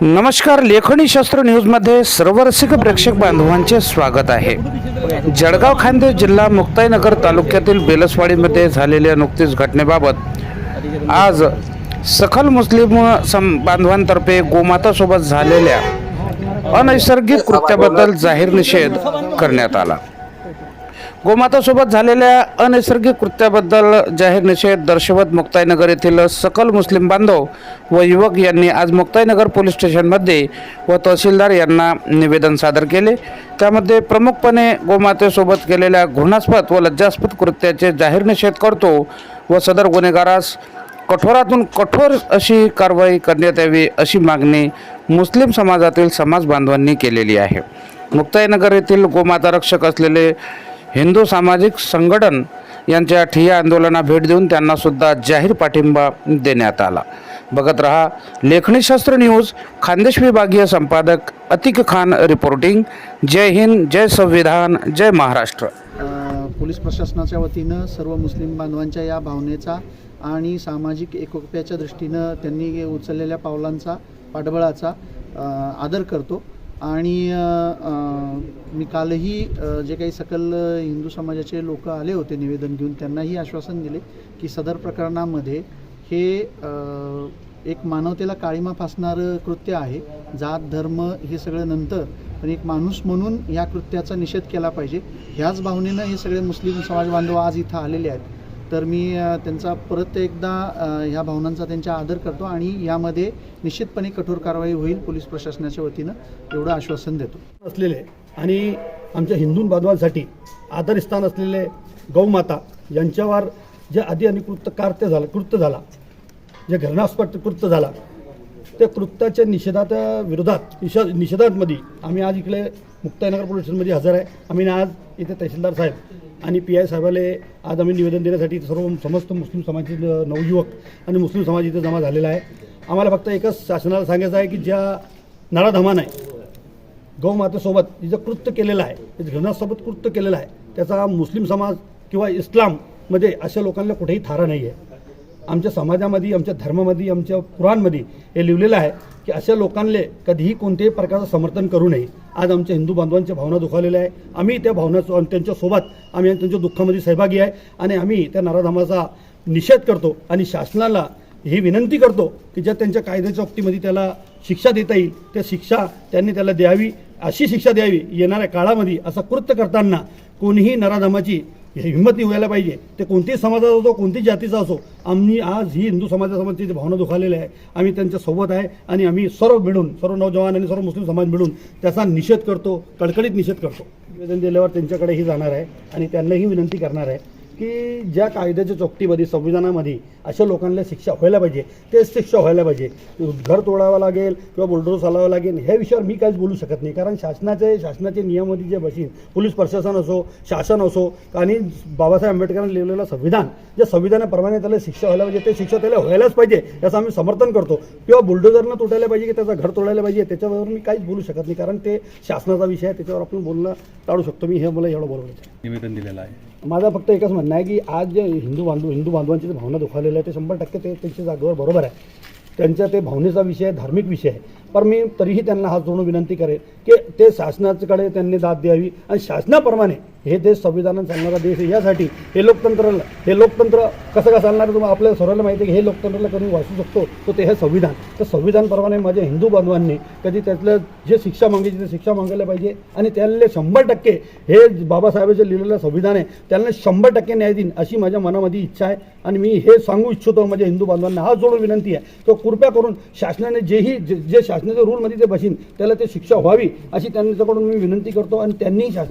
नमस्कार लेखणी शास्त्र न्यूजमध्ये सर्व रसिक प्रेक्षक बांधवांचे स्वागत आहे. जळगाव खांदे जिल्हा मुक्ताईनगर तालुक्यातील बेलसवाडीमध्ये झालेल्या नुकतीच घटनेबाबत आज सखल मुस्लिम सम बांधवांतर्फे गोमातासोबत झालेल्या अनैसर्गिक कृत्याबद्दल जाहीर निषेध करण्यात आला. गोमातासोबत झालेल्या अनैसर्गिक कृत्याबद्दल जाहीर निषेध दर्शवत मुक्ताईनगर येथील सकल मुस्लिम बांधव व युवक यांनी आज मुक्ताईनगर पोलीस स्टेशनमध्ये व तहसीलदार यांना निवेदन सादर केले. त्यामध्ये प्रमुखपणे गोमातेसोबत केलेल्या घृणास्पद व लज्जास्पद कृत्याचे जाहीर निषेध करतो व सदर गुन्हेगारास कठोरातून कठोर अशी कारवाई करण्यात यावी अशी मागणी मुस्लिम समाजातील समाज बांधवांनी केलेली आहे. मुक्ताईनगर येथील गोमाता रक्षक असलेले हिंदू सामाजिक संघटन यांच्या ठिय्या आंदोलना भेट देऊन त्यांनासुद्धा जाहीर पाठिंबा देण्यात आला. बघत रहा लेखणीशास्त्र न्यूज खानदेश विभागीय संपादक अतिक खान रिपोर्टिंग. जय हिंद जय संविधान जय महाराष्ट्र. पोलीस प्रशासनाच्या वतीनं सर्व मुस्लिम बांधवांच्या या भावनेचा आणि सामाजिक एकोप्याच्या दृष्टीनं त्यांनी उचललेल्या पावलांचा पाठबळाचा आदर करतो. आणि मी कालही जे काही सकल हिंदू समाजाचे लोक आले होते निवेदन घेऊन त्यांनाही आश्वासन दिले की सदर प्रकरणामध्ये हे एक मानवतेला काळीमा फासणारं कृत्य आहे. जात धर्म हे सगळं नंतर पण एक माणूस म्हणून या कृत्याचा निषेध केला पाहिजे. ह्याच भावनेनं हे सगळे मुस्लिम समाज बांधव आज इथं आलेले आहेत. तर मी त्यांचा परत एकदा ह्या भावनांचा त्यांचा आदर करतो आणि यामध्ये निश्चितपणे कठोर कारवाई होईल पोलीस प्रशासनाच्या वतीनं एवढं आश्वासन देतो. असलेले आणि आमच्या हिंदू बांधवांसाठी आदरस्थान असलेले गौमाता यांच्यावर जे आधी आणि कृत्य कार्य झालं कृत्य झाला जे घरणास्पद कृत्य झाला त्या कृत्याच्या निषेधाच्या विरोधात निषेध निषेधांमध्ये आम्ही आज इकडे मुक्ताईनगर पोलीस स्टेशनमध्ये हजर आहे. आम्ही आज इथे तहसीलदार साहेब आणि पी आय साहेबाला आज आम्ही निवेदन देण्यासाठी सर्व समस्त मुस्लिम समाजाचे नवयुवक आणि मुस्लिम समाज इथे जमा झालेला आहे. आम्हाला फक्त एकच शासनाला सांगायचं आहे की ज्या नराधमान आहे गौमातेसोबत जे कृत्य केलेलं आहे घृणासोबत कृत्य केलेलं आहे त्याचा मुस्लिम समाज किंवा इस्लाममध्ये अशा लोकांना कुठेही थारा नाही आहे आमच्या समाजामध्ये आमच्या धर्मामध्ये आमच्या पुराणमध्ये हे लिहिलेलं आहे की अशा लोकांना कधीही कोणत्याही प्रकारचं समर्थन करू नये. आज आमच्या हिंदू बांधवांच्या भावना दुखावलेल्या आहे. आम्ही त्या भावना त्यांच्यासोबत आम्ही त्यांच्या दुःखामध्ये सहभागी आहे आणि आम्ही त्या नराधमाचा निषेध करतो आणि शासनाला ही विनंती करतो की ज्या त्यांच्या कायद्याच्या बाबतीमध्ये त्याला शिक्षा देता येईल त्या शिक्षा त्यांनी त्याला द्यावी अशी शिक्षा द्यावी येणाऱ्या काळामध्ये असं कृत्य करताना कोणीही नराधमाची हिंमत नाही व्हायला पाहिजे. ते कोणत्याही समाजाचा असो कोणत्याही जातीचा असो आम्ही आज ही हिंदू समाजासमोरची जी भावना दुखावलेली आहे आम्ही त्यांच्यासोबत आहे आणि आम्ही सर्व मिळून सर्व नौजवान आणि सर्व मुस्लिम समाज मिळून त्याचा निषेध करतो कडकडीत निषेध करतो. निवेदन दिल्यावर त्यांच्याकडेही जाणार आहे आणि त्यांनाही विनंती करणार आहे. की ज्या कायद्याच्या चौकटीमध्ये संविधानामध्ये अशा लोकांना शिक्षा व्हायला पाहिजे तेच शिक्षा व्हायला पाहिजे. घर तोडावं लागेल किंवा बुलडोज चालावं लागेल ह्या विषयावर मी काहीच बोलू शकत नाही. कारण शासनाचे शासनाचे नियमामध्ये जे बशीन पोलीस प्रशासन असो शासन असो आणि बाबासाहेब आंबेडकरांनी लिहिलेलं संविधान ज्या संविधानाप्रमाणे त्याला शिक्षा व्हायला पाहिजे ते शिक्षा त्याला व्हायलाच पाहिजे याचं आम्ही समर्थन करतो. किंवा बुलडोजरनं तुटायला पाहिजे की त्याचं घर तोडायला पाहिजे त्याच्यावर मी काहीच बोलू शकत नाही. कारण ते शासनाचा विषय आहे त्याच्यावर आपण बोलणं टाळू शकतो. मी हे मला एवढं बोलवायचं आहे. निवेदन दिलेलं आहे. माझं फक्त एकच म्हणणं आहे की आज जे हिंदू बांधव हिंदू बांधवांची भावना दुखावलेल्या आहे ते शंभर टक्के ते त्यांच्या जागेवर बरोबर आहे. त्यांच्या ते भावनेचा विषय आहे धार्मिक विषय आहे. पण मी तरीही त्यांना हात जोडून विनंती करेन की ते शासनाकडे त्यांनी दाद द्यावी आणि शासनाप्रमाणे हे देश संविधानात चालणारा देश आहे. यासाठी हे लोकतंत्राला हे लोकतंत्र कसं का चालणार तुम्हाला आपल्याला सर्वांना माहिती आहे की हे लोकतंत्राला कधी वाचू शकतो? तर ते हे संविधान. तर संविधानप्रमाणे माझ्या हिंदू बांधवांनी कधी त्यातलं जे शिक्षा मागायची ते शिक्षा मागायला पाहिजे आणि त्याला शंभर टक्के हे बाबासाहेबांचे लिहिलेलं संविधान आहे त्यांना शंभर टक्के न्याय देईन अशी माझ्या मनामध्ये इच्छा आहे. आणि मी हे सांगू इच्छितो माझ्या हिंदू बांधवांना हा जोडून विनंती आहे. तो कृपया करून शासनाने जेही जे जे शासनाच्या रूलमध्ये ते बसीन त्याला ते शिक्षा व्हावी अशी त्यांच्याकडून मी विनंती करतो आणि त्यांनी शासन